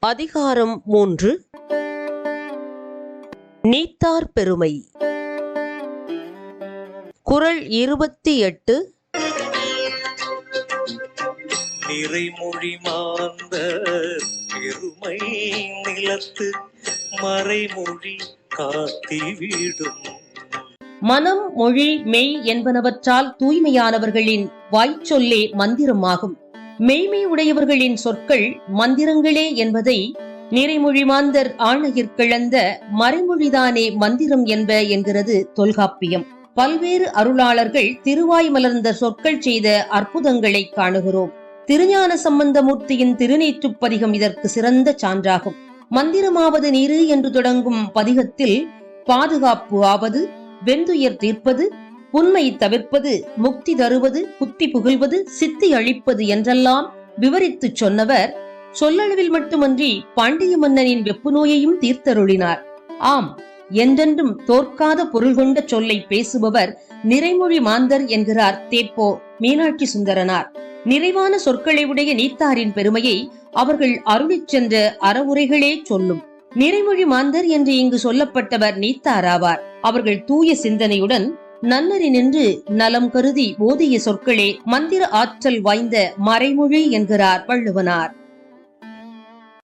அதிகாரம் மூன்று. நீத்தார் பெருமை. குறள் இருபத்தி எட்டு. நிறைமொழி மாந்த பெருமை நிலத்து மறைமொழி காத்திவிடும் மனம் மொழி மெய் என்பனவற்றால் தூய்மையானவர்களின் வாய்ச்சொல்லே மந்திரமாகும். மெய்மை உடையவர்களின் சொற்கள் மந்திரங்களே என்பதை நிறைமொழி மாந்தர் ஆணையிற்கிழந்த மறைமொழிதானே மந்திரம் என்ப என்கிறது தொல்காப்பியம். பல்வேறு அருளாளர்கள் திருவாய் மலர்ந்த சொற்கள் செய்த அற்புதங்களை காணுகிறோம். திருஞான சம்பந்தமூர்த்தியின் திருநீற்றுப் பதிகம் இதற்கு சிறந்த சான்றாகும். மந்திரமாவது நீரு என்று தொடங்கும் பதிகத்தில் பாதுகாப்பு ஆவது வெந்துயர் தீர்ப்பது உண்மை தவிர்ப்பது முக்தி தருவது புத்தி புகழ்வது சித்தி அழிப்பது என்றெல்லாம் விவரித்துச் சொன்னவர் சொல்லளவில் மட்டுமன்றி பாண்டிய மன்னனின் வெப்பு நோயையும் தீர்த்தருளினார். ஆம் என்றென்றும் தோற்காத பொருள் கொண்ட சொல்லை பேசுபவர் நிறைமொழி மாந்தர் என்கிறார் தேப்போ மீனாட்சி சுந்தரனார். நிறைவான சொற்களை உடைய நீத்தாரின் பெருமையை அவர்கள் அருளிச் சென்ற அறவுரைகளே சொல்லும். நிறைமொழி மாந்தர் என்று இங்கு சொல்லப்பட்டவர் நீத்தாராவார். அவர்கள் தூய சிந்தனையுடன் நன்னறி நின்று நலம் கருதி ஓதிய சொற்களே மந்திர ஆற்றல் வாய்ந்த மறைமொழி என்கிறார் வள்ளுவனார்.